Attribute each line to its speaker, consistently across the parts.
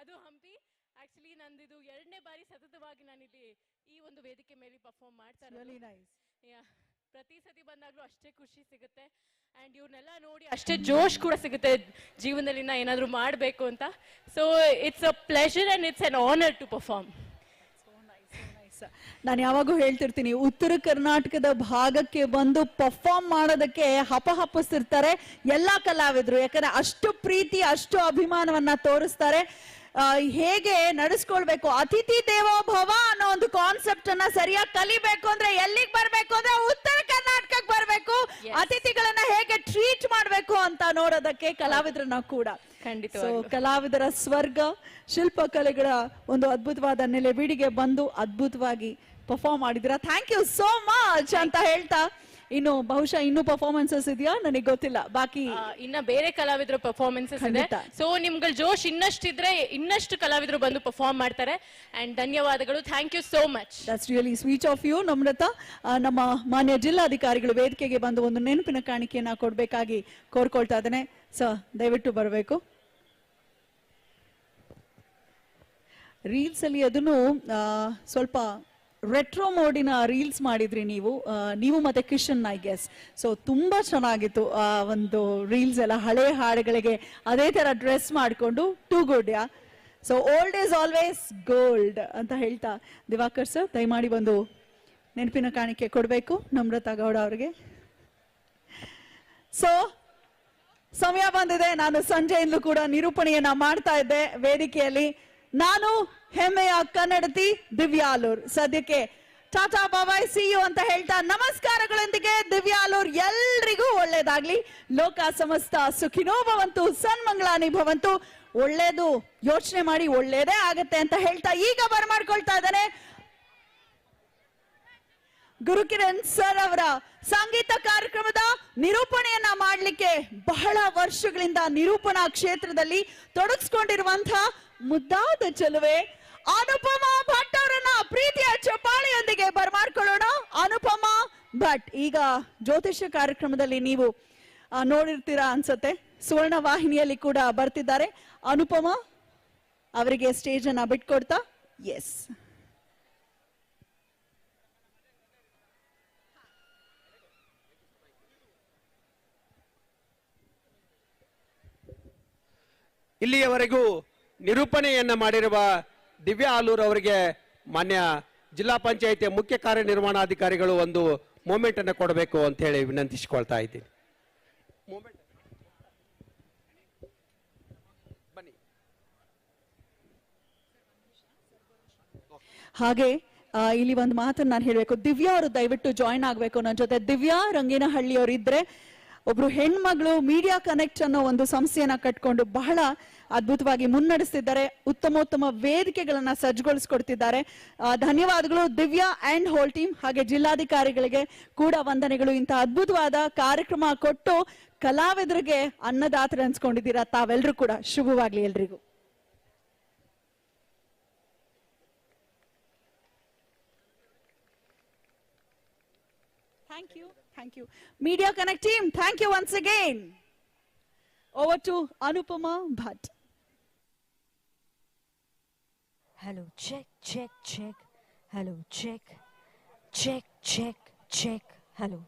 Speaker 1: ಅದು ಹಂಪಿ. ಆಕ್ಚುಲಿ ನಂದಿದು ಎರಡನೇ ಬಾರಿ ಸತತವಾಗಿ ನಾನಿಲ್ಲಿ ಈ ಒಂದು ವೇದಿಕೆ ಮೇಲೆ ಪರ್ಫಾರ್ಮ್ ಮಾಡ್ತಾ Yeah. ಪ್ರತಿ ಸತಿ ಬಂದಾಗಲೂ ಅಷ್ಟೇ ಖುಷಿ ಸಿಗುತ್ತೆ. ಅಂಡ್ ಇವ್ರನ್ನೆಲ್ಲ ನೋಡಿ ಅಷ್ಟೇ ಜೋಶ್ ಕೂಡ ಸಿಗುತ್ತೆ. ಜೀವನದಲ್ಲಿ ನಾ ಏನಾದರೂ ಮಾಡಬೇಕು ಅಂತ. So it's a pleasure and it's an honour to perform
Speaker 2: ನಾನು ಯಾವಾಗೂ ಹೇಳ್ತಿರ್ತೀನಿ ಉತ್ತರ ಕರ್ನಾಟಕದ ಭಾಗಕ್ಕೆ ಬಂದು ಪರ್ಫಾರ್ಮ್ ಮಾಡೋದಕ್ಕೆ ಹಪ ಹಪ್ಪಿಸ್ತಿರ್ತಾರೆ ಎಲ್ಲ ಕಲಾವಿದರು. ಯಾಕಂದ್ರೆ ಅಷ್ಟು ಪ್ರೀತಿ ಅಷ್ಟು ಅಭಿಮಾನವನ್ನ ತೋರಿಸ್ತಾರೆ. ಹೇಗೆ ನಡೆಸ್ಕೊಳ್ಬೇಕು ಅತಿಥಿ ದೇವೋ ಭವ ಅನ್ನೋ ಒಂದು ಕಾನ್ಸೆಪ್ಟ್ ಅನ್ನ ಸರಿಯಾಗಿ ಕಲಿಬೇಕು ಅಂದ್ರೆ ಎಲ್ಲಿಗೆ ಬರ್ಬೇಕು ಅಂದ್ರೆ ಉತ್ತರ ಕರ್ನಾಟಕಕ್ಕೆ ಬರ್ಬೇಕು. ಅತಿಥಿಗಳನ್ನ ಹೇಗೆ ಟ್ರೀಟ್ ಮಾಡ್ಬೇಕು ಅಂತ ನೋಡೋದಕ್ಕೆ ಕಲಾವಿದ್ರನ್ನ ಕೂಡ. So, ಕಲಾವಿದರ ಸ್ವರ್ಗ ಶಿಲ್ಪಕಲೆಗಳ ಒಂದು ಅದ್ಭುತವಾದ ನೆಲೆಬೀಡಿಗೆ ಬಂದು ಅದ್ಭುತವಾಗಿ ಪರ್ಫಾರ್ಮ್ ಮಾಡಿದ್ರ ಥ್ಯಾಂಕ್ ಯು ಸೋ ಮಚ್ ಅಂತ ಹೇಳ್ತಾ ಇನ್ನು ಬಹುಶಃ ಇನ್ನೂ ಪರ್ಫಾರ್ಮೆನ್ಸಸ್ ಇದೆಯಾ? ನನಗೆ ಗೊತ್ತಿಲ್ಲ. ಬಾಕಿ
Speaker 1: ಇನ್ನ ಬೇರೆ ಕಲಾವಿದರ ಪರ್ಫಾರ್ಮೆನ್ಸಸ್ ಇದೆ. ಸೊ ನಿಮ್ಗಳ ಜೋಶ್ ಇನ್ನಷ್ಟಿದ್ರೆ ಇನ್ನಷ್ಟು ಕಲಾವಿದರು ಬಂದು ಪರ್ಫಾರ್ಮ್ ಮಾಡ್ತಾರೆ. ಅಂಡ್ ಧನ್ಯವಾದಗಳು. Thank you so much
Speaker 2: that's really sweet of you Namratha. ನಮ್ಮ ಮಾನ್ಯ ಜಿಲ್ಲಾಧಿಕಾರಿಗಳು ವೇದಿಕೆಗೆ ಬಂದು ಒಂದು ನೆನಪಿನ ಕಾಣಿಕೆಯನ್ನ ಕೊಡ್ಬೇಕಾಗಿ ಕೋರ್ಕೊಳ್ತಾ ಇದ್ದೇನೆ. ಸರ್ ದಯವಿಟ್ಟು ಬರಬೇಕು. ರೀಲ್ಸ್ ಅಲ್ಲಿ ಅದನ್ನು ಸ್ವಲ್ಪ ರೆಟ್ರೋ ಮೋಡಿನ ರೀಲ್ಸ್ ಮಾಡಿದ್ರಿ ನೀವು. ನೀವು ಮತ್ತೆ ಕಿಶನ್ ಐ ಗೆಸ್ ಸೊ ತುಂಬಾ ಚೆನ್ನಾಗಿತ್ತು, ಆ, ಒಂದು ರೀಲ್ಸ್ ಎಲ್ಲ. ಹಳೆ ಹಾಡುಗಳಿಗೆ ಅದೇ ತರ ಡ್ರೆಸ್ ಮಾಡಿಕೊಂಡು too good yeah so old is always gold ಅಂತ ಹೇಳ್ತಾ ದಿವಾಕರ್ ಸರ್ ದಯಮಾಡಿ ಒಂದು ನೆನಪಿನ ಕಾಣಿಕೆ ಕೊಡಬೇಕು ನಮ್ರತಾ ಗೌಡ ಅವರಿಗೆ. ಸೊ ಸಮಯ ಬಂದಿದೆ. ನಾನು ಸಂಜೆಯಿಂದಲೂ ಕೂಡ ನಿರೂಪಣೆಯನ್ನ ಮಾಡ್ತಾ ಇದ್ದೆ. ವೇದಿಕೆಯಲ್ಲಿ ನಾನು ಹೆಮ್ಮೆಯ ಕನ್ನಡತಿ ದಿವ್ಯಾಲೂರ್. ಸದ್ಯಕ್ಕೆ ಟಾಟಾ ಬಾಬಾಯ್ ಸಿ ಯು ಅಂತ ಹೇಳ್ತಾ ನಮಸ್ಕಾರಗಳೊಂದಿಗೆ ದಿವ್ಯಾಲೂರ್ ಎಲ್ರಿಗೂ ಒಳ್ಳೇದಾಗ್ಲಿ. ಲೋಕ ಸಮಸ್ತ ಸುಖಿನೋ ಭವಂತು ಸನ್ಮಂಗಳಾನಿ ಭವಂತು ಒಳ್ಳೇದು ಯೋಚನೆ ಮಾಡಿ ಒಳ್ಳೇದೇ ಆಗತ್ತೆ ಅಂತ ಹೇಳ್ತಾ ಈಗ ಬರ್ಮಾಡ್ಕೊಳ್ತಾ ಇದ್ದಾನೆ. ಗುರುಕಿರಣ್ ಸರ್ ಅವರ ಸಂಗೀತ ಕಾರ್ಯಕ್ರಮದ ನಿರೂಪಣೆಯನ್ನ ಮಾಡಲಿಕ್ಕೆ ಬಹಳ ವರ್ಷಗಳಿಂದ ನಿರೂಪಣಾ ಕ್ಷೇತ್ರದಲ್ಲಿ ತೊಡಗಿಸ್ಕೊಂಡಿರುವಂತಹ ಮುದ್ದಾದ ಚೆಲುವೆ, ಅನುಪಮ ಭಟ್ ಅವರನ್ನ ಪ್ರೀತಿಯ ಚಪ್ಪಾಳೆಯೊಂದಿಗೆ ಬರ್ಮಾಡ್ಕೊಳ್ಳೋಣ. ಅನುಪಮ ಭಟ್, ಈಗ ಜ್ಯೋತಿಷ್ಯ ಕಾರ್ಯಕ್ರಮದಲ್ಲಿ ನೀವು ನೋಡಿರ್ತೀರಾ ಅನ್ಸತ್ತೆ. ಸುವರ್ಣ ವಾಹಿನಿಯಲ್ಲಿ ಕೂಡ ಬರ್ತಿದ್ದಾರೆ. ಅನುಪಮ ಅವರಿಗೆ ಸ್ಟೇಜ್ ಅನ್ನ ಬಿಟ್ಕೊಡ್ತಾ ಎಸ್
Speaker 3: ಇಲ್ಲಿಯವರೆಗೂ ನಿರೂಪಣೆಯನ್ನ ಮಾಡಿರುವ ದಿವ್ಯಾ ಆಲೂರ್ ಅವರಿಗೆ ಮಾನ್ಯ ಜಿಲ್ಲಾ ಪಂಚಾಯಿತಿಯ ಮುಖ್ಯ ಕಾರ್ಯನಿರ್ವಹಣಾಧಿಕಾರಿಗಳು ಒಂದು ಮೂಮೆಂಟ್ ಅನ್ನು ಕೊಡಬೇಕು ಅಂತ ಹೇಳಿ ವಿನಂತಿಸಿಕೊಳ್ತಾ ಇದ್ದೀನಿ.
Speaker 2: ಹಾಗೆ ಇಲ್ಲಿ ಒಂದು ಮಾತನ್ನು ನಾನು ಹೇಳಬೇಕು ದಿವ್ಯಾ ಅವರು ದಯವಿಟ್ಟು ಜಾಯಿನ್ ಆಗಬೇಕು ನನ್ನ ಜೊತೆ ದಿವ್ಯಾ ರಂಗಿನಹಳ್ಳಿ ಅವರು ಇದ್ರೆ ಒಬ್ರು ಹೆಣ್ಮಗಳು ಮೀಡಿಯಾ ಕನೆಕ್ಟ್ ಅನ್ನೋ ಒಂದು ಸಂಸ್ಥೆಯನ್ನ ಕಟ್ಕೊಂಡು ಬಹಳ ಅದ್ಭುತವಾಗಿ ಮುನ್ನಡೆಸ್ತಿದ್ದಾರೆ. ಉತ್ತಮೋತ್ತಮ ವೇದಿಕೆಗಳನ್ನ ಸಜ್ಜುಗೊಳಿಸ್ಕೊಡ್ತಿದ್ದಾರೆ. ಧನ್ಯವಾದಗಳು ದಿವ್ಯಾ ಅಂಡ್ ಹೋಲ್ ಟೀಮ್ ಹಾಗೆ ಜಿಲ್ಲಾಧಿಕಾರಿಗಳಿಗೆ ಕೂಡ ವಂದನೆಗಳು. ಇಂಥ ಅದ್ಭುತವಾದ ಕಾರ್ಯಕ್ರಮ ಕೊಟ್ಟು ಕಲಾವಿದರಿಗೆ ಅನ್ನದಾತರ ಅನ್ಸ್ಕೊಂಡಿದ್ದೀರಾ ತಾವೆಲ್ಲರೂ ಕೂಡ. ಶುಭವಾಗ್ಲಿ ಎಲ್ರಿಗೂ. Thank you. Thank you. Media Connect team, thank you once again. Over to Anupama Bhatt.
Speaker 4: Hello, check, check, check. Hello, check. Check, check, check. Hello.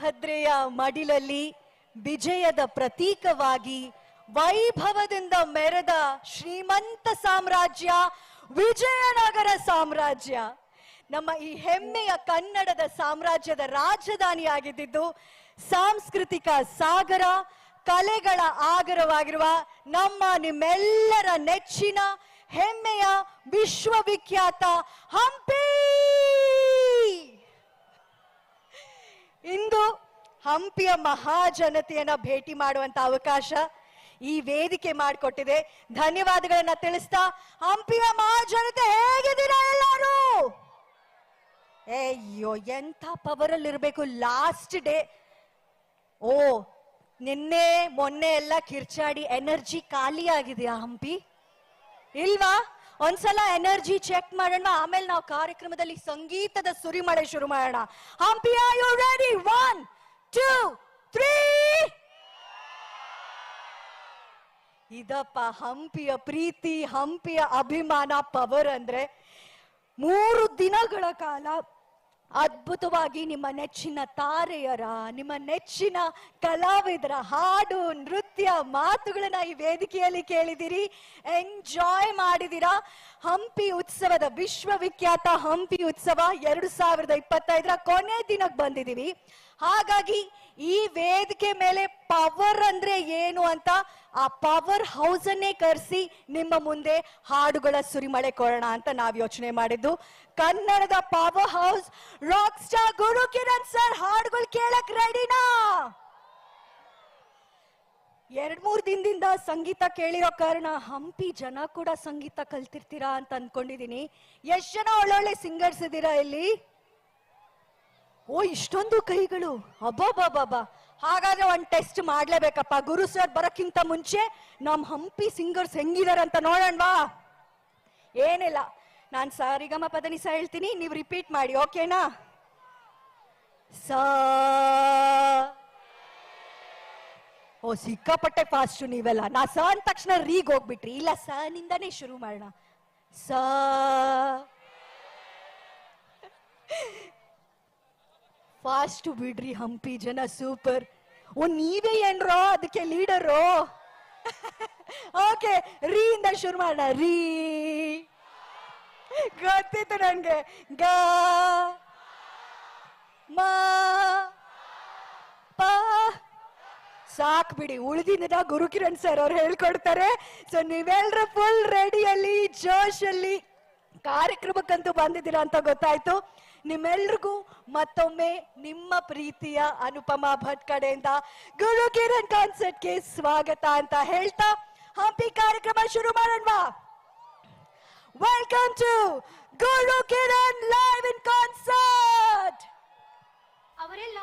Speaker 4: ತುಂಗಭದ್ರೆಯ ಮಡಿಲಲ್ಲಿ ವಿಜಯದ ಪ್ರತೀಕವಾಗಿ ವೈಭವದಿಂದ ಮೆರೆದ ಶ್ರೀಮಂತ ಸಾಮ್ರಾಜ್ಯ, ವಿಜಯನಗರ ಸಾಮ್ರಾಜ್ಯ. ನಮ್ಮ ಈ ಹೆಮ್ಮೆಯ ಕನ್ನಡದ ಸಾಮ್ರಾಜ್ಯದ ರಾಜಧಾನಿಯಾಗಿದ್ದಿದ್ದು ಸಾಂಸ್ಕೃತಿಕ ಸಾಗರ, ಕಲೆಗಳ ಆಗರವಾಗಿರುವ ನಮ್ಮ ನಿಮ್ಮೆಲ್ಲರ ನೆಚ್ಚಿನ ಹೆಮ್ಮೆಯ ವಿಶ್ವವಿಖ್ಯಾತ ಹಂಪಿ ಇಂದು ಹಂಪಿಯ ಮಹಾಜನತೆಯನ್ನ ಭೇಟಿ ಮಾಡುವಂತ ಅವಕಾಶ ಈ ವೇದಿಕೆ ಮಾಡಿಕೊಟ್ಟಿದೆ. ಧನ್ಯವಾದಗಳನ್ನ ತಿಳಿಸ್ತಾ, ಹಂಪಿಯ ಮಹಾಜನತೆ ಹೇಗಿದ್ದೀರಾ ಎಲ್ಲರೂ? ಅಯ್ಯೋ, ಎಂಥ ಪವರ್ ಅಲ್ಲಿ ಇರಬೇಕು. ಲಾಸ್ಟ್ ಡೇ ಓ, ನಿನ್ನೆ, ಮೊನ್ನೆ ಎಲ್ಲ ಕಿರ್ಚಾಡಿ ಎನರ್ಜಿ ಖಾಲಿ ಆಗಿದೆಯಾ ಹಂಪಿ? ಇಲ್ವಾ? ಒಂದ್ಸಲ ಎನರ್ಜಿ ಚೆಕ್ ಮಾಡೋಣ. ಆಮೇಲೆ ನಾವು ಕಾರ್ಯಕ್ರಮದಲ್ಲಿ ಸಂಗೀತದ ಸುರಿಮಳೆ ಶುರು ಮಾಡೋಣ. Hampi are you ready one two three ಇದಪ್ಪ ಹಂಪಿಯ ಪ್ರೀತಿ, ಹಂಪಿಯ ಅಭಿಮಾನ ಪವರ್ ಅಂದ್ರೆ ಮೂರು ದಿನಗಳ ಕಾಲ ಅದ್ಭುತವಾಗಿ ನಿಮ್ಮ ನೆಚ್ಚಿನ ತಾರೆಯರ, ನಿಮ್ಮ ನೆಚ್ಚಿನ ಕಲಾವಿದರ ಹಾಡು, ನೃತ್ಯ ಮಾತುಗಳನ್ನ ಈ ವೇದಿಕೆಯಲ್ಲಿ ಕೇಳಿದಿರಿ. ಎಂಜಾಯ್ ಮಾಡಿದಿರಾ. ಹಂಪಿ ಉತ್ಸವದ ವಿಶ್ವವಿಖ್ಯಾತ ಹಂಪಿ ಉತ್ಸವ ಎರಡು ಸಾವಿರದ ಇಪ್ಪತ್ತೈದರ ಕೊನೆ ದಿನಕ್ಕೆ ಬಂದಿದ್ದೀವಿ ಹಾಗಾಗಿ ಈ ವೇದಿಕೆ ಮೇಲೆ ಪವರ್ ಅಂದ್ರೆ ಏನು ಅಂತ ಆ ಪವರ್ ಹೌಸ್ ಅನ್ನೇ ಕರೆಸಿ ನಿಮ್ಮ ಮುಂದೆ ಹಾಡುಗಳ ಸುರಿಮಳೆ ಕೊಡೋಣ ಅಂತ ನಾವು ಯೋಚನೆ ಮಾಡಿದ್ದು. ಕನ್ನಡದ power house rock star Guru Kiran sir ಹಾಡುಗಳು ಕೇಳಕ್ ರೆಡಿನಾ ಎರಡ್ ಮೂರ್ ದಿನದಿಂದ ಸಂಗೀತ ಕೇಳಿರೋ ಕಾರಣ ಹಂಪಿ ಜನ ಕೂಡ ಸಂಗೀತ ಕಲ್ತಿರ್ತೀರಾ ಅಂತ ಅನ್ಕೊಂಡಿದೀನಿ. ಎಷ್ಟ್ ಜನ ಒಳ್ಳೊಳ್ಳೆ ಸಿಂಗರ್ಸ್ ಇದ್ದೀರಾ ಇಲ್ಲಿ? ಓ, ಇಷ್ಟೊಂದು ಕೈಗಳು. ಅಬ್ಬಬ್ಬಬ್ಬ ಹಾಗಾದ್ರೆ ಒಂದು ಟೆಸ್ಟ್ ಮಾಡ್ಲೇಬೇಕಪ್ಪ. ಗುರು ಸರ್ ಬರೋಕ್ಕಿಂತ ಮುಂಚೆ ನಮ್ ಹಂಪಿ ಸಿಂಗರ್ಸ್ ಹೆಂಗಿದಾರೆ ಅಂತ ನೋಡೋಣವಾ ಏನಿಲ್ಲ. ನಾನು ಸಾರಿಗಮ ಸಹ ಹೇಳ್ತೀನಿ. ನೀವು ರಿಪೀಟ್ ಮಾಡಿ ಓಕೆನಾ ಸ, ಓ, ಸಿಕ್ಕಾಪಟ್ಟೆ ಫಾಸ್ಟು ನೀವೆಲ್ಲ. ನಾ ಸ ಅಂದ ತಕ್ಷಣ ರೀಗ್ ಹೋಗ್ಬಿಟ್ರಿ. ಇಲ್ಲ, ಸ ನಿಂದಾನೇ ಶುರು ಮಾಡೋಣ. ಸ. ಫಾಸ್ಟ್ ಬಿಡ್ರಿ ಹಂಪಿ ಜನ, ಸೂಪರ್. ಓ, ನೀವೇ ಏನ್ರೋ? ಅದಕ್ಕೆ ಲೀಡರು. ಓಕೆ, ರೀ ಇಂದ ಶುರು ಮಾಡೋಣ. ರೀ. ಗೊತ್ತಿತ್ತು ನನ್ಗೆ. ಗ, ಮ ಸಾಕ್ ಬಿಡಿ. ಉಳಿದಿನ ಗುರುಕಿರಣ್ ಸರ್ ಅವ್ರು ಹೇಳ್ಕೊಡ್ತಾರೆ. ಸೊ ನೀವೆಲ್ಲರೂ ಫುಲ್ ರೆಡಿಯಲ್ಲಿ ಜೋಶಲ್ಲಿ ಕಾರ್ಯಕ್ರಮಕ್ಕಂತೂ ಬಂದಿದ್ದೀರಾ ಅಂತ ಗೊತ್ತಾಯ್ತು. ನಿಮ್ಮೆಲ್ರಿಗೂ ಮತ್ತೊಮ್ಮೆ ನಿಮ್ಮ ಪ್ರೀತಿಯ ಅನುಪಮಾ ಭಟ್ ಕಡೆಯಿಂದ ಗುರು ಕಿರಣ್ ಕಾನ್ಸರ್ಟ್ಗೆ ಸ್ವಾಗತ ಅಂತ ಹೇಳ್ತಾ ಹಂಪಿ ಕಾರ್ಯಕ್ರಮ ಶುರು ಮಾಡೋಣವಾ. Welcome to Guru Kiran live in concert
Speaker 5: ಅವರೆಲ್ಲ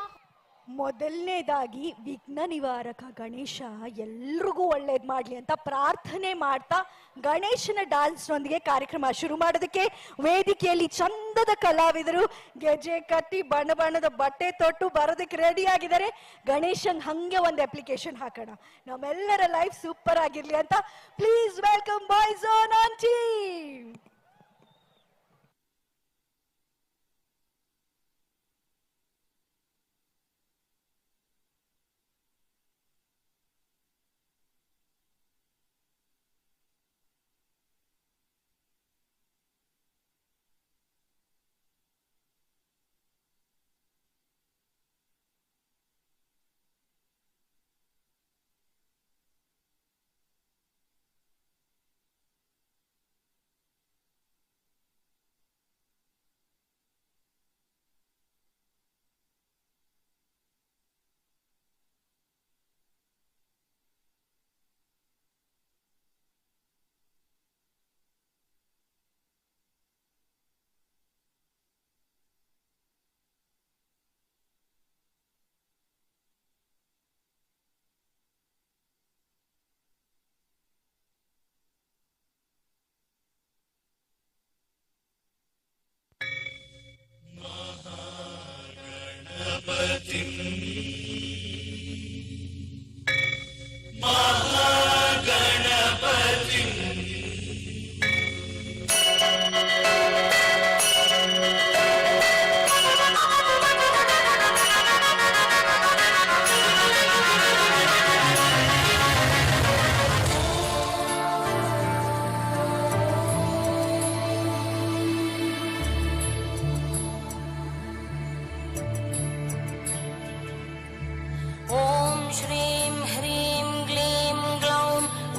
Speaker 4: ಮೊದಲನೇದಾಗಿ ವಿಘ್ನ ನಿವಾರಕ ಗಣೇಶ ಎಲ್ರಿಗೂ ಒಳ್ಳೇದು ಮಾಡಲಿ ಅಂತ ಪ್ರಾರ್ಥನೆ ಮಾಡ್ತಾ ಗಣೇಶನ ಡ್ಯಾನ್ಸ್ ನೊಂದಿಗೆ ಕಾರ್ಯಕ್ರಮ ಶುರು ಮಾಡೋದಕ್ಕೆ ವೇದಿಕೆಯಲ್ಲಿ ಚಂದದ ಕಲಾವಿದರು ಗೆಜೆ ಕಟ್ಟಿ ಬಣ್ಣ ಬಣ್ಣದ ಬಟ್ಟೆ ತೊಟ್ಟು ಬರೋದಕ್ಕೆ ರೆಡಿ ಆಗಿದ್ದಾರೆ. ಗಣೇಶನ್ ಹಂಗೆ ಒಂದು ಅಪ್ಲಿಕೇಶನ್ ಹಾಕೋಣ. ನಮ್ಮೆಲ್ಲರ ಲೈಫ್ ಸೂಪರ್ ಆಗಿರ್ಲಿ ಅಂತ. Please welcome boys on team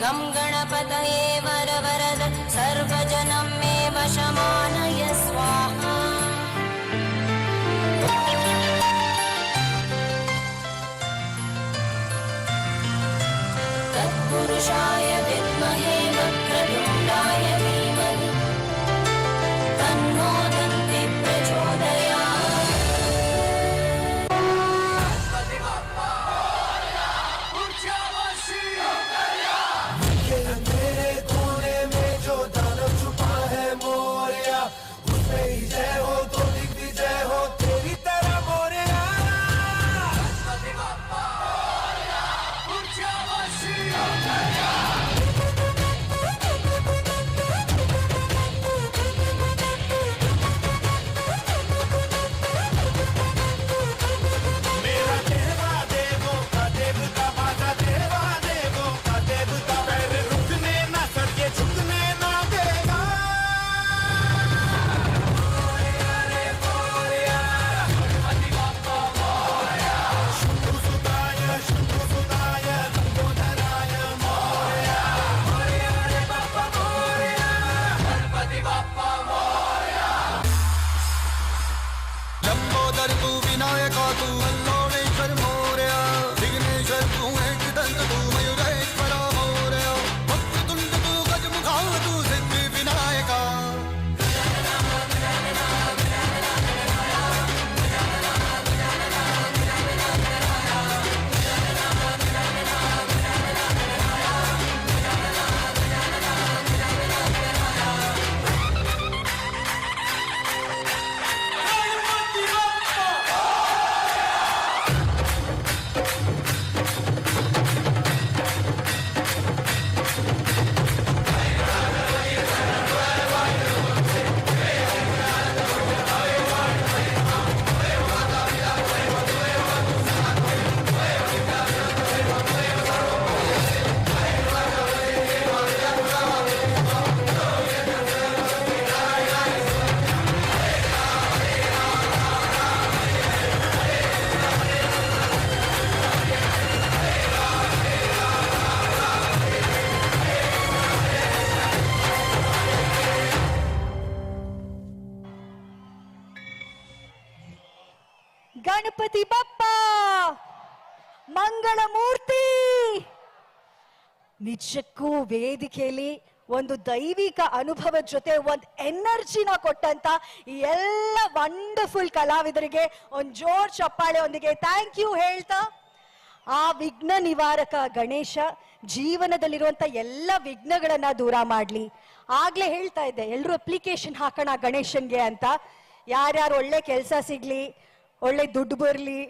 Speaker 5: गं गणपतये वरवरद सर्वजनं मे वशमानय स्वाहा। तत्पुरुषाय
Speaker 4: Come ವೇದಿಕೆಯಲ್ಲಿ ಒಂದು ದೈವಿಕ ಅನುಭವದ ಜೊತೆ ಒಂದು ಎನರ್ಜಿನ ಕೊಟ್ಟಂತ ಎಲ್ಲ ವಂಡರ್ಫುಲ್ ಕಲಾವಿದರಿಗೆ ಒಂದು ಜೋರ್ ಚಪ್ಪಾಳೆ ಒಂದಿಗೆ ಥ್ಯಾಂಕ್ ಯು ಹೇಳ್ತಾ, ಆ ವಿಘ್ನ ನಿವಾರಕ ಗಣೇಶ ಜೀವನದಲ್ಲಿರುವಂತ ಎಲ್ಲ ವಿಘ್ನಗಳನ್ನ ದೂರ ಮಾಡ್ಲಿ. ಆಗ್ಲೇ ಹೇಳ್ತಾ ಇದ್ದೆ ಎಲ್ಲರೂ ಅಪ್ಲಿಕೇಶನ್ ಹಾಕೋಣ ಗಣೇಶನ್ಗೆ ಅಂತ. ಯಾರ್ಯಾರು ಒಳ್ಳೆ ಕೆಲಸ ಸಿಗ್ಲಿ, ಒಳ್ಳೆ ದುಡ್ಡು ಬರ್ಲಿ,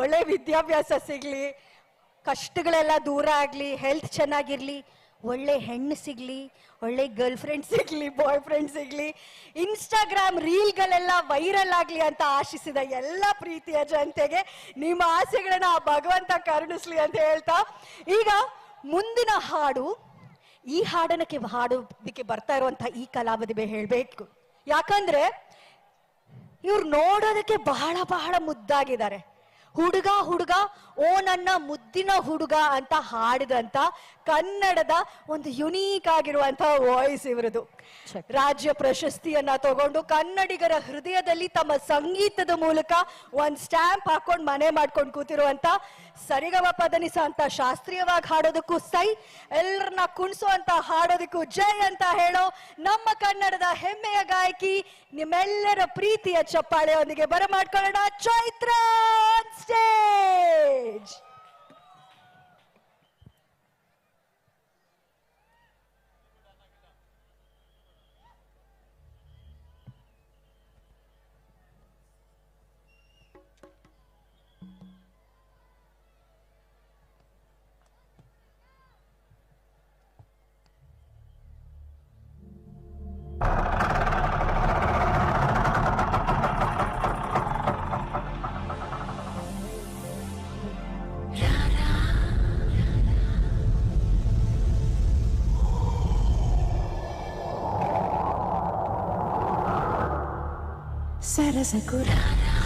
Speaker 4: ಒಳ್ಳೆ ವಿದ್ಯಾಭ್ಯಾಸ ಸಿಗ್ಲಿ, ಕಷ್ಟಗಳೆಲ್ಲ ದೂರ ಆಗ್ಲಿ ಹೆಲ್ತ್ ಚೆನ್ನಾಗಿರ್ಲಿ ಒಳ್ಳೆ ಹೆಣ್ಣು ಸಿಗಲಿ, ಒಳ್ಳೆ ಗರ್ಲ್ ಫ್ರೆಂಡ್ ಸಿಗಲಿ ಬಾಯ್ ಫ್ರೆಂಡ್ ಸಿಗಲಿ ಇನ್ಸ್ಟಾಗ್ರಾಮ್ ರೀಲ್ಗಳೆಲ್ಲ ವೈರಲ್ ಆಗಲಿ ಅಂತ ಆಶಿಸಿದ ಎಲ್ಲ ಪ್ರೀತಿಯ ಜನತೆಗೆ ನಿಮ್ಮ ಆಸೆಗಳನ್ನ ಆ ಭಗವಂತ ಕರುಣಿಸ್ಲಿ ಅಂತ ಹೇಳ್ತಾ, ಈಗ ಮುಂದಿನ ಹಾಡು, ಈ ಹಾಡನಕ್ಕೆ ಹಾಡೋದಕ್ಕೆ ಬರ್ತಾ ಇರುವಂತ ಈ ಕಲಾವಿದೆ ಹೇಳ್ಬೇಕು. ಯಾಕಂದ್ರೆ ಇವ್ರು ನೋಡೋದಕ್ಕೆ ಬಹಳ ಬಹಳ ಮುದ್ದಾಗಿದ್ದಾರೆ. ಹುಡುಗ ಹುಡುಗ ಓ ನನ್ನ ಮುದ್ದಿನ ಹುಡುಗ ಅಂತ ಹಾಡಿದಂತ ಕನ್ನಡದ ಒಂದು ಯುನೀಕ್ ಆಗಿರುವಂತಹ ವಾಯ್ಸ್ ಇವರದು. ರಾಜ್ಯ ಪ್ರಶಸ್ತಿಯನ್ನ ತಗೊಂಡು ಕನ್ನಡಿಗರ ಹೃದಯದಲ್ಲಿ ತಮ್ಮ ಸಂಗೀತದ ಮೂಲಕ ಒಂದ್ ಸ್ಟ್ಯಾಂಪ್ ಹಾಕೊಂಡು ಮನೆ ಮಾಡ್ಕೊಂಡು ಕೂತಿರುವಂತ ಸರಿಗಮ ಪದನಿಸ ಅಂತ ಶಾಸ್ತ್ರೀಯವಾಗಿ ಹಾಡೋದಕ್ಕೂ ಸೈ ಎಲ್ಲರನ್ನ ಕುಣಿಸೋ ಅಂತ ಹಾಡೋದಕ್ಕೂ ಜೈ ಅಂತ ಹೇಳೋ ನಮ್ಮ ಕನ್ನಡದ ಹೆಮ್ಮೆಯ ಗಾಯಕಿ ನಿಮ್ಮೆಲ್ಲರ ಪ್ರೀತಿಯ ಚಪ್ಪಾಳೆಯೊಂದಿಗೆ ಬರಮಾಡ್ಕೊಳ್ಳೋಣ ಚೈತ್ರ ಸ್ಟೇಜ್
Speaker 6: సరసకురారా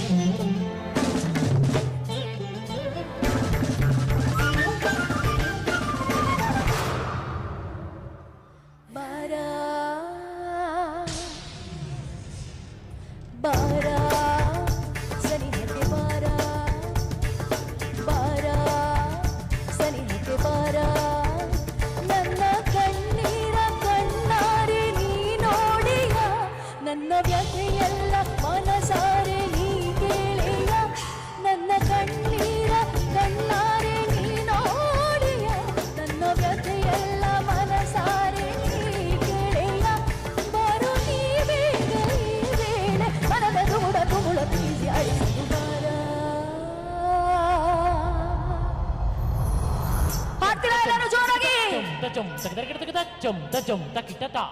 Speaker 6: sekitar kita kita jom, kita jom, kita kita tak.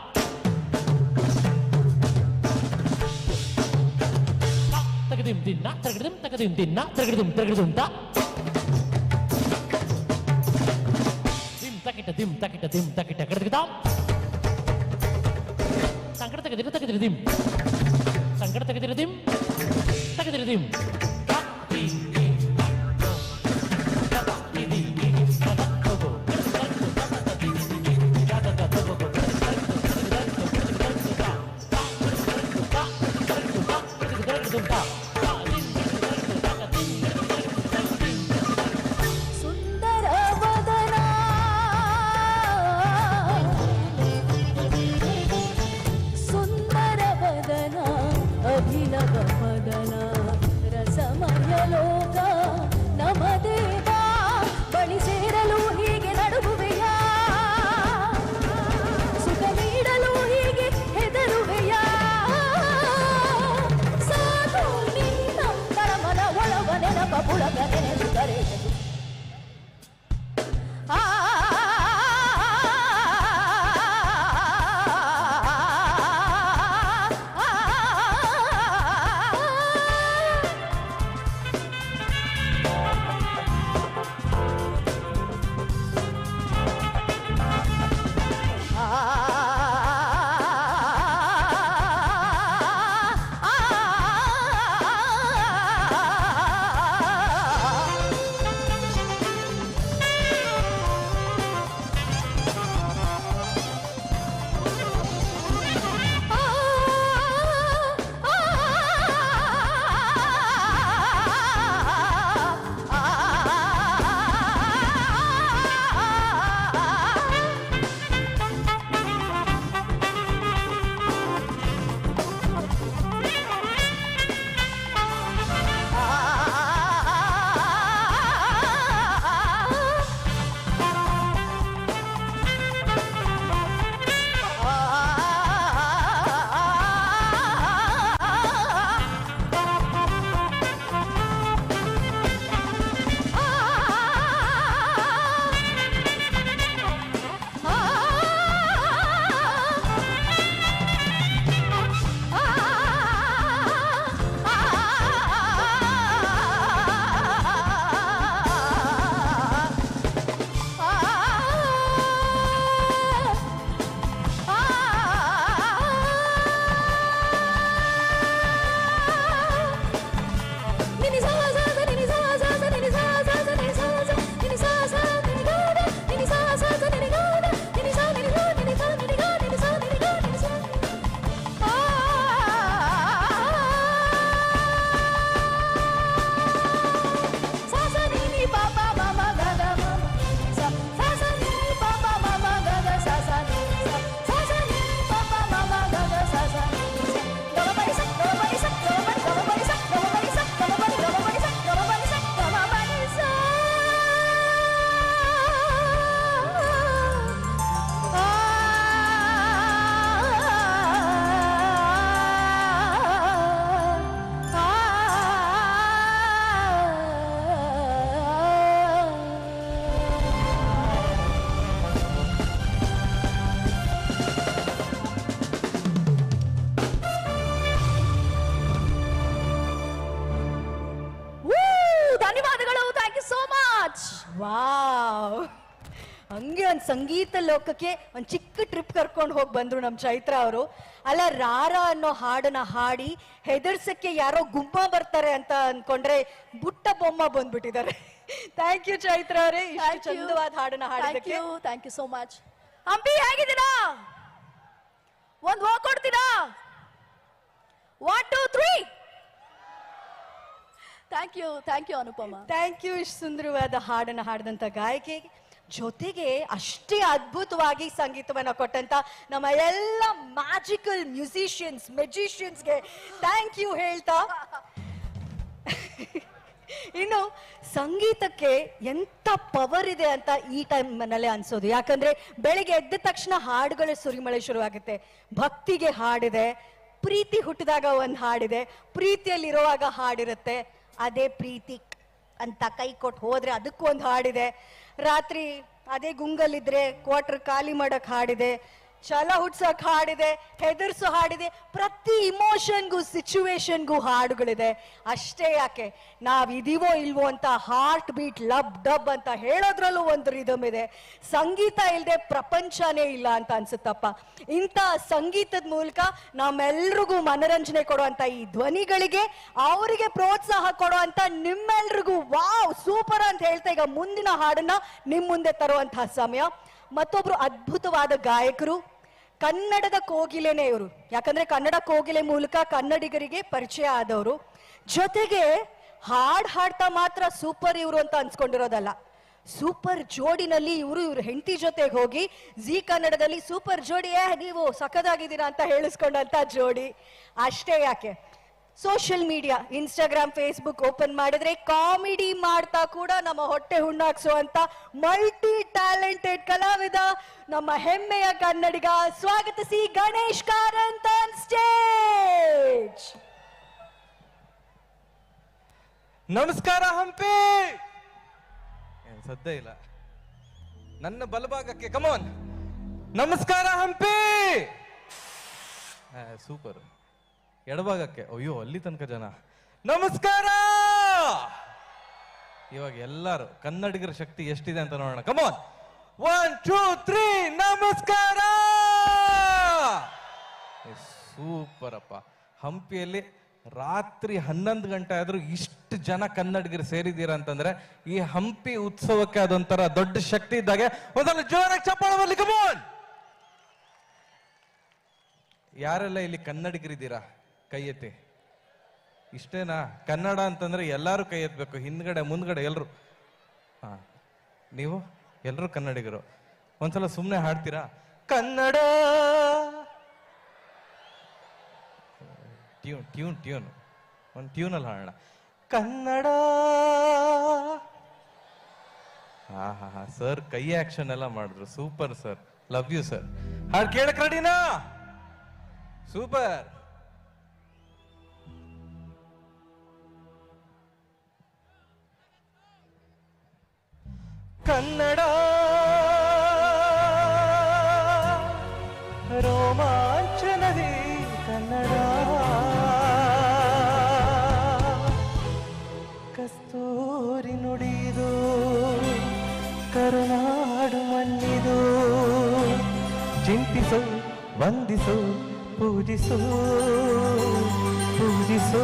Speaker 6: Tergedim tina, tergedim, tergedim tina, tergedim, tergedim tak. Dim tak kita dim, tak kita dim, tak kita kita kita. Tak kita tak kita dim. Tak kita dim, tak kita dim.
Speaker 4: Wow. ಹಂಗೆ ಒಂದ್ ಸಂಗೀತ ಲೋಕಕ್ಕೆ ಒಂದ್ ಚಿಕ್ಕ trip ಕರ್ಕೊಂಡು ಹೋಗಿ ಬಂದ್ರು ನಮ್ ಚೈತ್ರ ಅವರು. ಅಲ್ಲ ರಾರ ಅನ್ನೋ ಹಾಡನ್ನ ಹಾಡಿ ಹೆದರ್ಸಕ್ಕೆ ಯಾರೋ ಗುಂಪ ಬರ್ತಾರೆ ಅಂತ ಅನ್ಕೊಂಡ್ರೆ ಬುಟ್ಟ ಬೊಮ್ಮ ಬಂದ್ಬಿಟ್ಟಿದ್ದಾರೆ. ಥ್ಯಾಂಕ್ ಯು ಚೈತ್ರ ಅವರೇ ಇಷ್ಟು ಚಂದವಾದ ಹಾಡನ್ನ
Speaker 5: you thank you so much Hampi ಹೇಗಿದ್ದೀರಾ? ಒಂದ್ ಹೋಗ್ ಕೊಡ್ತೀರಾ? One two three thank you thank you Anupama
Speaker 4: thank you ಇಷ್ಟು ಸುಂದರವಾದ ಹಾಡನ್ನು ಹಾಡಿದಂಥ ಗಾಯಕಿ. ಜೊತೆಗೆ ಅಷ್ಟೇ ಅದ್ಭುತವಾಗಿ ಸಂಗೀತವನ್ನು ಕೊಟ್ಟಂತ ನಮ್ಮ ಎಲ್ಲ ಮ್ಯಾಜಿಕಲ್ ಮ್ಯೂಸಿಷಿಯನ್ಸ್ ಮೆಜಿಷಿಯನ್ಸ್ಗೆ ಥ್ಯಾಂಕ್ ಯು ಹೇಳ್ತಾ. ಇನ್ನು ಸಂಗೀತಕ್ಕೆ ಎಂತ ಪವರ್ ಇದೆ ಅಂತ ಈ ಟೈಮ್ ನಲ್ಲೇ ಅನ್ಸೋದು. ಯಾಕಂದ್ರೆ ಬೆಳಿಗ್ಗೆ ಎದ್ದ ತಕ್ಷಣ ಹಾಡುಗಳ ಸುರಿಮಳೆ ಶುರುವಾಗುತ್ತೆ. ಭಕ್ತಿಗೆ ಹಾಡಿದೆ, ಪ್ರೀತಿ ಹುಟ್ಟಿದಾಗ ಒಂದು ಹಾಡಿದೆ, ಪ್ರೀತಿಯಲ್ಲಿರುವಾಗ ಹಾಡಿರುತ್ತೆ. ಅದೇ ಪ್ರೀತಿ ಅಂತ ಕೈ ಕೊಟ್ಟು ಹೋದ್ರೆ ಅದಕ್ಕೂ ಒಂದು ಹಾಡಿದೆ. ರಾತ್ರಿ ಅದೇ ಗುಂಗಲ್ಲಿದ್ರೆ ಕ್ವಾರ್ಟರ್ ಖಾಲಿ ಮಾಡಕ್ ಹಾಡಿದೆ. ಛಲ ಹುಟ್ಸೋಕೆ ಹಾಡಿದೆ, ಹೆದರ್ಸೋ ಹಾಡಿದೆ, ಪ್ರತಿ ಇಮೋಷನ್ಗೂ ಸಿಚುವೇಶನ್ಗೂ ಹಾಡುಗಳಿದೆ. ಅಷ್ಟೇ ಯಾಕೆ? ನಾವ್ ಇದೀವೋ ಇಲ್ವೋ ಅಂತ ಹಾರ್ಟ್ ಬೀಟ್ ಲಬ್ ಡಬ್ ಅಂತ ಹೇಳೋದ್ರಲ್ಲೂ ಒಂದು ರಿದಮ್ ಇದೆ. ಸಂಗೀತ ಇಲ್ಲದೆ ಪ್ರಪಂಚನೇ ಇಲ್ಲ ಅಂತ ಅನ್ಸುತ್ತಪ್ಪ. ಇಂಥ ಸಂಗೀತದ ಮೂಲಕ ನಮ್ಮೆಲ್ರಿಗೂ ಮನರಂಜನೆ ಕೊಡುವಂಥ ಈ ಧ್ವನಿಗಳಿಗೆ, ಅವರಿಗೆ ಪ್ರೋತ್ಸಾಹ ಕೊಡುವಂತ ನಿಮ್ಮೆಲ್ರಿಗೂ, ವಾವ್, ಸೂಪರ್ ಅಂತ ಹೇಳ್ತಾ ಈಗ ಮುಂದಿನ ಹಾಡನ್ನ ನಿಮ್ಮ ಮುಂದೆ ತರುವಂತಹ ಸಮಯ. ಮತ್ತೊಬ್ರು ಅದ್ಭುತವಾದ ಗಾಯಕರು, ಕನ್ನಡದ ಕೋಗಿಲೆನೇ ಇವರು ಯಾಕಂದ್ರೆ ಕನ್ನಡ ಕೋಗಿಲೆ ಮೂಲಕ ಕನ್ನಡಿಗರಿಗೆ ಪರಿಚಯ ಆದವರು, ಜೊತೆಗೆ ಹಾಡ್ ಹಾಡ್ತಾ ಮಾತ್ರ ಸೂಪರ್ ಇವರು ಅಂತ ಅನ್ಸ್ಕೊಂಡಿರೋದಲ್ಲ. ಸೂಪರ್ ಜೋಡಿನಲ್ಲಿ ಇವರು ಇವ್ರ ಹೆಂಡತಿ ಜೊತೆಗೆ ಹೋಗಿ, ಜಿ ಕನ್ನಡದಲ್ಲಿ ಸೂಪರ್ ಜೋಡಿಯೇ ನೀವು ಸಖದಾಗಿದ್ದೀರಾ ಅಂತ ಹೇಳಿಸ್ಕೊಂಡಂತ ಜೋಡಿ. ಅಷ್ಟೇ ಯಾಕೆ? Social media Instagram Facebook open ಮಾಡಿದ್ರೆ ಕಾಮಿಡಿ ಮಾಡ್ತಾ ಕೂಡ ನಮ್ಮ ಹೊಟ್ಟೆ ಹುಣ್ಣಾಕ್ಸುವಂತ ಮಲ್ಟಿ ಟ್ಯಾಲೆಂಟೆಡ್ ಕಲಾವಿದ ನಮ್ಮ ಹೆಮ್ಮೆಯ ಕನ್ನಡಿಗ. ಸ್ವಾಗತಿಸಿ ಗಣೇಶ್ ಕಾರಂತ ಸ್ಟೇಜ್
Speaker 7: ನಮಸ್ಕಾರ ಹಂಪಿ! ಸದ್ದೇ ಇಲ್ಲ. ನನ್ನ ಬಲಭಾಗಕ್ಕೆ ಕಮೋನ್ ನಮಸ್ಕಾರ ಹಂಪಿ! ಸೂಪರ್ ಎಡಭಾಗಕ್ಕೆ. ಅಯ್ಯೋ, ಅಲ್ಲಿ ತನಕ ಜನ. ನಮಸ್ಕಾರ! ಇವಾಗ ಎಲ್ಲರೂ, ಕನ್ನಡಿಗರ ಶಕ್ತಿ ಎಷ್ಟಿದೆ ಅಂತ ನೋಡೋಣ. Come on one two three ನಮಸ್ಕಾರ! ಸೂಪರ್ ಅಪ್ಪ ಹಂಪಿಯಲ್ಲಿ ರಾತ್ರಿ ಹನ್ನೊಂದು ಗಂಟೆ ಆದ್ರೂ ಇಷ್ಟು ಜನ ಕನ್ನಡಿಗರು ಸೇರಿದ್ದೀರಾ ಅಂತಂದ್ರೆ, ಈ ಹಂಪಿ ಉತ್ಸವಕ್ಕೆ ಅದೊಂಥರ ದೊಡ್ಡ ಶಕ್ತಿ ಇದ್ದಾಗೆ ಒಂದಲ್ಲ ಜೋರಾಗಿ ಚಪ್ಪಾಳ ಬರ್ಲಿ. ಕಮೋನ್ ಯಾರೆಲ್ಲ ಇಲ್ಲಿ ಕನ್ನಡಿಗರಿದ್ದೀರಾ? ಕೈ ಎತ್ತಿ ಇಷ್ಟೇನಾ? ಕನ್ನಡ ಅಂತಂದ್ರೆ ಎಲ್ಲರೂ ಕೈ ಎತ್ತಬೇಕು ಹಿಂದ್ಗಡೆ, ಮುಂದ್ಗಡೆ ಎಲ್ಲರೂ ಹಾ, ನೀವು? ಎಲ್ಲರೂ ಕನ್ನಡಿಗರು. ಒಂದ್ಸಲ ಸುಮ್ಮನೆ ಹಾಡ್ತೀರಾ? ಕನ್ನಡ! Tune tune tune. ಒಂದು ಟ್ಯೂನಲ್ಲಿ ಹಾಡೋಣ. ಕನ್ನಡ! ಹಾ ಹಾ ಹಾ. ಸರ್, ಕೈ ಆಕ್ಷನ್ ಎಲ್ಲ ಮಾಡಿದ್ರು. Super sir. Love you sir. ಹಾಡು ಕೇಳಕ್ ರೆಡಿನಾ? ಸೂಪರ್. ಕನ್ನಡ. ರೋಮಾಂಚನದಿ ಕನ್ನಡ. ಕಸ್ತೂರಿ ನುಡಿದು ಕರುನಾಡು ಮಣ್ಣಿದು ಚಿಂತಿಸು ವಂದಿಸು ಪೂಜಿಸು ಪೂಜಿಸು.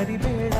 Speaker 7: ಹೆಣ್ಣನ್ನು ಜರಿಬೇಡ